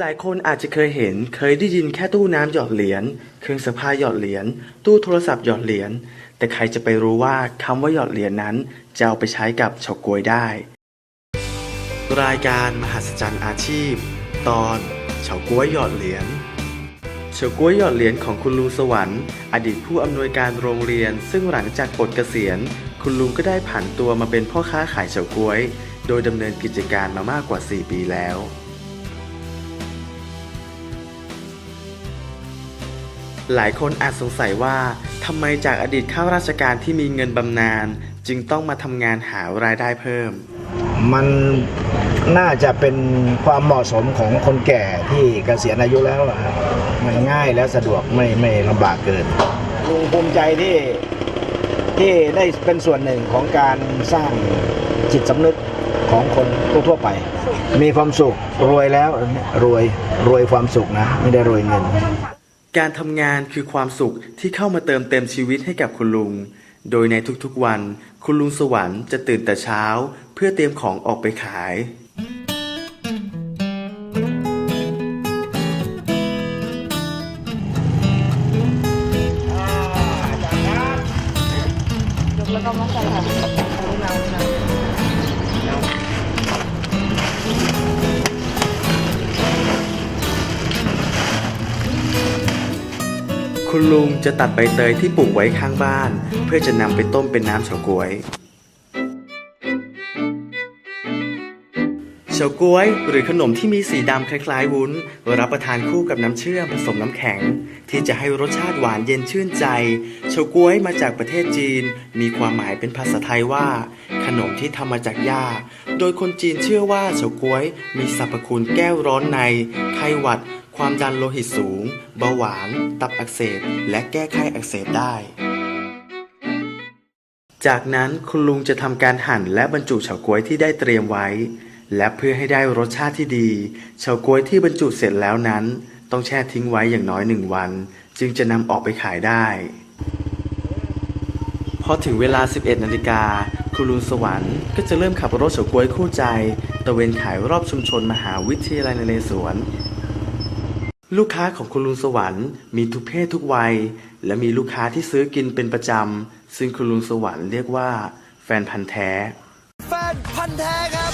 หลายๆคนอาจจะเคยเห็น เคยได้ยินแค่ตู้น้ำหยอดเหรียญ เครื่องซักผ้าหยอดเหรียญ ตู้โทรศัพท์หยอดเหรียญ แต่ใครจะไปรู้ว่าคำว่าหยอดเหรียญนั้น จะเอาไปใช้กับเฉาก๊วยได้ รายการมหัศจรรย์อาชีพ ตอนเฉาก๊วยหยอดเหรียญ เฉาก๊วยหยอดเหรียญของคุณลุงสวรรค์ อดีตผู้อำนวยการโรงเรียน ซึ่งหลังจากปลดเกษียณ คุณลุงก็ได้ผันตัวมาเป็นพ่อค้าขายเฉาก๊วย โดยดำเนินกิจการมามากกว่า 4 ปีแล้ว หลายคนอาจสงสัยว่าทำไมจากอดีตข้าราชการที่มีเงินบำนาญจึงต้องมาทำงานหารายได้เพิ่ม มันน่าจะเป็นความเหมาะสมของคนแก่ที่เกษียณอายุแล้วอะครับมันง่ายและสะดวกไม่ไม่ลำบากเกินลุงภูมิใจที่ที่ได้เป็นส่วนหนึ่งของการสร้างจิตสำนึกของคนทั่วๆไป มีความสุขรวยแล้วรวยรวยความสุขนะ ไม่ได้รวยเงิน การทำงานคือความสุขที่เข้ามาเติมเต็มชีวิตให้กับคุณลุง โดยในทุกๆวัน คุณลุงสวรรค์จะตื่นแต่เช้า เพื่อเตรียมของออกไปขาย ยกแล้วก็มองกันค่ะเงาเงา คุณลุงจะตัดใบเตยที่ปลูกไว้ข้างบ้าน เพื่อจะนำไปต้มเป็นน้ำเฉาก๊วยเฉาก๊วย หรือขนมที่มีสีดำคล้ายๆ วุ้น รับประทานคู่กับน้ำเชื่อมผสมน้ำแข็ง ที่จะให้รสชาติหวานเย็นชื่นใจเฉาก๊วยมาจากประเทศจีน มีความหมายเป็นภาษาไทยว่า ขนมที่ทำมาจากหญ้า โดยคนจีนเชื่อว่าเฉาก๊วย มีสรรพคุณแก้วร้อนในไข้หวัด ความดันโลหิตสูง เบาหวาน ตับอักเสบ และแก้ไขอักเสบได้ จากนั้นคุณลุงจะทำการหั่นและบรรจุเฉาก๊วยที่ได้เตรียมไว้ และเพื่อให้ได้รสชาติที่ดี เฉาก๊วยที่บรรจุเสร็จแล้วนั้น ต้องแช่ทิ้งไว้อย่างน้อยหนึ่งวัน จึงจะนำออกไปขายได้พอถึงเวลา 11 นาฬิกาคุณลุงสวรรค์ก็จะเริ่มขับรถเฉาก๊วยคู่ใจ ตะเวนขายรอบชุมชนมหาวิทยาลัยนเรศวร ลูกค้าของคุณลุงสวรรค์มีทุกเพศทุกวัย และมีลูกค้าที่ซื้อกินเป็นประจำ ซึ่งคุณลุงสวรรค์เรียกว่า แฟนพันธ์แท้ แฟนพันธ์แท้ครับ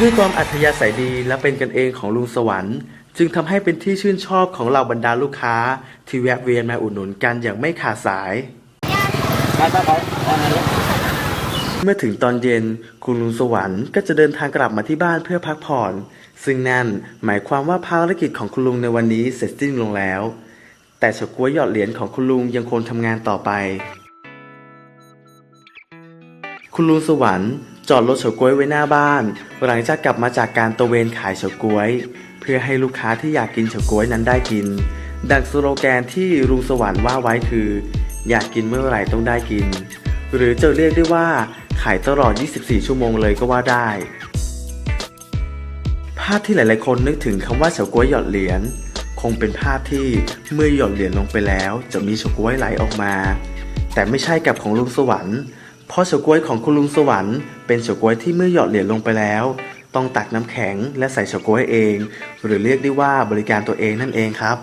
ด้วยความอัธยาศัยดีและเป็นกันเองของลุงสวรรค์ จึงทำให้เป็นที่ชื่นชอบของเหล่าบรรดาลูกค้า ที่แวะเวียนมาอุดหนุนกันอย่างไม่ขาดสายเมื่อถึงตอนเย็นคุณลุงสวรรค์ก็จะเดินทางกลับมาที่บ้านเพื่อพักผ่อน ซึ่งนั่นหมายความว่าภารกิจของคุณลุงในวันนี้เสร็จสิ้นลงแล้ว แต่เฉาก๊วยหยอดเหรียญของคุณลุงยังคงทำงานต่อไป คุณลุงสวรรค์จอดรถเฉาก๊วยไว้หน้าบ้าน หลังจากกลับมาจากการตระเวนขายเฉาก๊วย เพื่อให้ลูกค้าที่อยากกินเฉาก๊วยนั้นได้กิน ดังสโลแกนที่ลุงสวรรค์ว่าไว้คือ อยากกินเมื่อไหร่ต้องได้กิน หรือจะเรียกได้ว่าขายตลอด 24 ชั่วโมงเลยก็ว่าได้ ภาพที่หลาย ๆ คนนึกถึงคำว่าเฉาก๊วยหยอดเหรียญคงเป็นภาพที่เมื่อหยอดเหรียญลงไปแล้ว จะมีเฉาก๊วยไหลออกมา แต่ไม่ใช่กับของลุงสวรรค์เพราะเฉาก๊วยของคุณลุงสวรรค์เป็นเฉาก๊วยที่เมื่อหยอดเหรียญลงไปแล้ว ต้องตักน้ำแข็งและใส่เฉาก๊วยเอง หรือเรียกได้ว่าบริการตัวเองนั่นเองครับ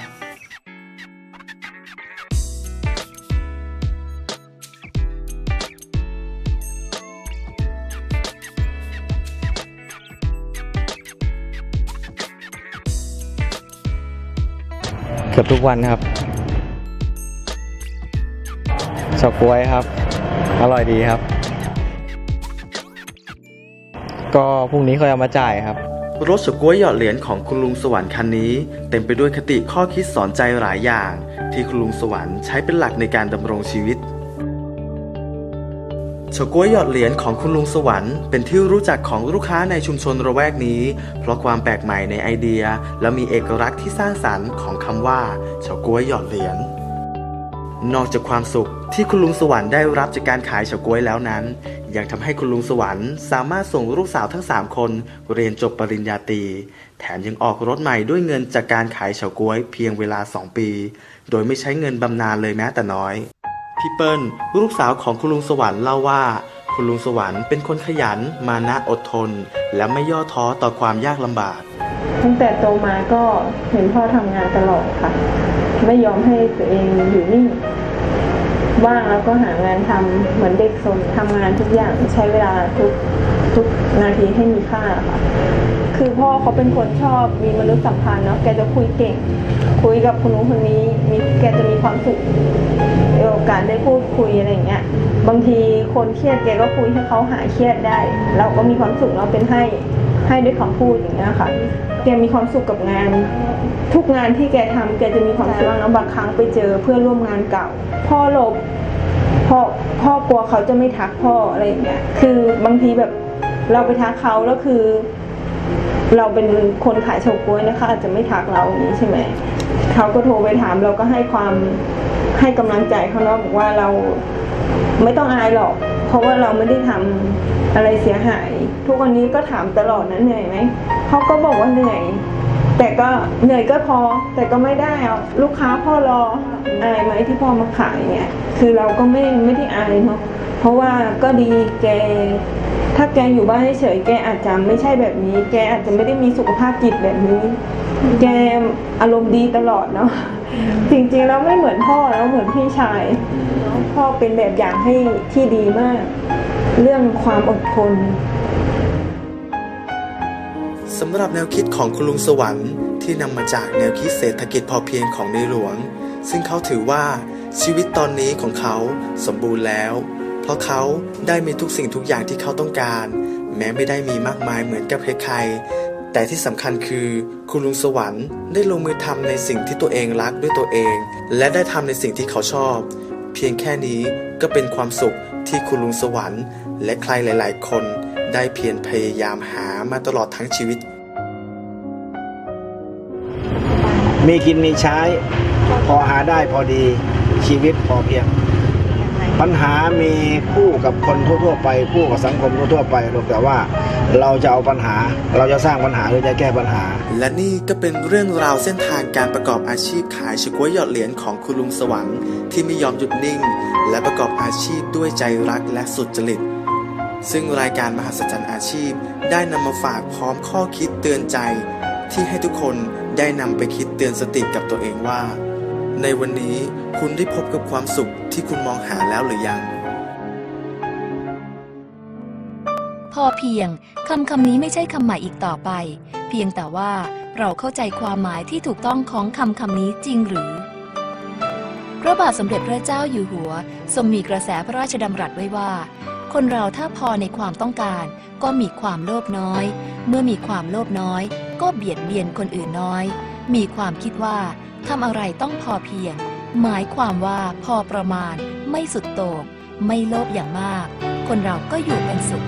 กือบทุกวันครับเฉาก๊วยครับ อร่อยดีครับ ก็พรุ่งนี้เขาจะเอามาจ่ายครับ รถเฉาก๊วยหยอดเหรียญของคุณลุงสวรรค์คันนี้ เต็มไปด้วยคติข้อคิดสอนใจหลายอย่าง ที่คุณลุงสวรรค์ใช้เป็นหลักในการดำรงชีวิต เฉาก๊วยหยอดเหรียญของคุณลุงสวรรค์เป็นที่รู้จักของลูกค้าในชุมชนระแวกนี้ เพราะความแปลกใหม่ในไอเดีย และมีเอกลักษณ์ที่สร้างสรรค์ของคำว่าเฉาก๊วยหยอดเหรียญนอกจากความสุขที่คุณลุงสวรรค์ได้รับจากการขายเฉาก๊วยแล้วนั้น ยังทำให้คุณลุงสวรรค์สามารถส่งลูกสาวทั้ง 3 คน เรียนจบปริญญาตรีแถมยังออกรถใหม่ด้วยเงินจากการขายเฉาก๊วยเพียงเวลา 2 ปี โดยไม่ใช้เงินบำนาญเลยแม้แต่น้อย พี่เปิ้ลลูกสาวของคุณลุงสวรรค์เล่าว่า คุณลุงสวรรค์เป็นคนขยันมานะอดทน และไม่ย่อท้อต่อความยากลำบาก ตั้งแต่โตมาก็เห็นพ่อทำงานตลอดค่ะ ไม่ยอมให้ตัวเองอยู่นิ่งว่างแล้วก็หางานทำเหมือนเด็กสนทำงานทุกอย่างใช้เวลาทุกทุกนาทีให้มีค่าค่ะ คือพ่อเขาเป็นคนชอบมีมนุษยสัมพันธ์เนาะแกจะคุยเก่ง คุยกับคนนู้นคนนี้มีแกจะมีความสุขในโอกาสได้พูดคุยอะไรอย่างเงี้ยบางทีคนเครียดแกก็คุยให้เขาหายเครียดได้ เราก็มีความสุขเราเป็นให้ให้ด้วยคำพูดอย่างเงี้ยค่ะแกมีความสุขกับงาน ทุกงานที่แกทำแกจะมีความสุขแล้วบางครั้งไปเจอเพื่อนร่วมงานเก่า พ่อหลบพ่อพ่อกลัวเขาจะไม่ทักพ่ออะไรอย่างเงี้ยคือบางทีแบบเราไปทักเขาแล้วคือ เราเป็นคนขายเฉาก๊วยนะคะอาจจะไม่ทักเราอย่างนี้ใช่ไหมเขาก็โทรไปถามเราก็ให้ความให้กำลังใจเขาเนาะบอกว่าเราไม่ต้องอายหรอก เพราะว่าเราไม่ได้ทำอะไรเสียหาย ทุกวันนี้ก็ถามตลอดนะเหนื่อยไหมเขาก็บอกว่าเหนื่อยแต่ก็เหนื่อยก็พอ แต่ก็ไม่ได้เอาลูกค้าพ่อรออายไหมที่พ่อมาขายเนี่ย คือเราก็ไม่ไม่ได้อายเนาะเพราะว่าก็ดีแก ถ้าแกอยู่บ้านเฉยแกอาจจะไม่ใช่แบบนี้ แกอาจจะไม่ได้มีสุขภาพจิตแบบนี้ แกอารมณ์ดีตลอดเนาะจริงๆแล้วไม่เหมือนพ่อแล้วเหมือนพี่ชาย พ่อเป็นแบบอย่างให้ที่ดีมาก เรื่องความอดทนสำหรับแนวคิดของคุณลุงสวรรค์ที่นำมาจากแนวคิดเศรษฐกิจพอเพียงของในหลวง ซึ่งเขาถือว่าชีวิตตอนนี้ของเขาสมบูรณ์แล้ว เพราะเขาได้มีทุกสิ่งทุกอย่างที่เขาต้องการ แม้ไม่ได้มีมากมายเหมือนกับใครๆ แต่ที่สำคัญคือ คุณลุงสวรรค์ได้ลงมือทำในสิ่งที่ตัวเองรักด้วยตัวเอง และได้ทำในสิ่งที่เขาชอบ เพียงแค่นี้ก็เป็นความสุขที่คุณลุงสวรรค์ และใครหลาย ๆ คนได้เพียรพยายามหามาตลอดทั้งชีวิต มีกินมีใช้ พอหาได้พอดีชีวิตพอเพียง ปัญหามีคู่กับคนทั่วๆไปคู่กับสังคมทั่วๆไปหรอกแต่ว่าเราจะเอาปัญหา เราจะสร้างปัญหาหรือจะแก้ปัญหา และนี่ก็เป็นเรื่องราวเส้นทางการประกอบอาชีพขายชกวยหยอดเหรียญของคุณลุงสวรรค์ที่ไม่ยอมหยุดนิ่ง และประกอบอาชีพด้วยใจรักและสุดจริต ซึ่งรายการมหัศจรรย์อาชีพ ได้นำมาฝากพร้อมข้อคิดเตือนใจ ที่ให้ทุกคนได้นำไปคิดเตือนสติกับตัวเองว่า ในวันนี้คุณได้พบกับความสุขที่คุณมองหาแล้วหรือยัง พอเพียงคำคำนี้ไม่ใช่คำใหม่อีกต่อไป เพียงแต่ว่าเราเข้าใจความหมายที่ถูกต้องของคำคำนี้จริงหรือ พระบาทสมเด็จพระเจ้าอยู่หัวทรงมีกระแสพระราชดำรัสไว้ว่า คนเราถ้าพอในความต้องการ ก็มีความโลภน้อย เมื่อมีความโลภน้อย ก็เบียดเบียนคนอื่นน้อย มีความคิดว่าทำอะไรต้องพอเพียง หมายความว่าพอประมาณ ไม่สุดโต่งไม่โลภอย่างมาก คนเราก็อยู่เป็นสุข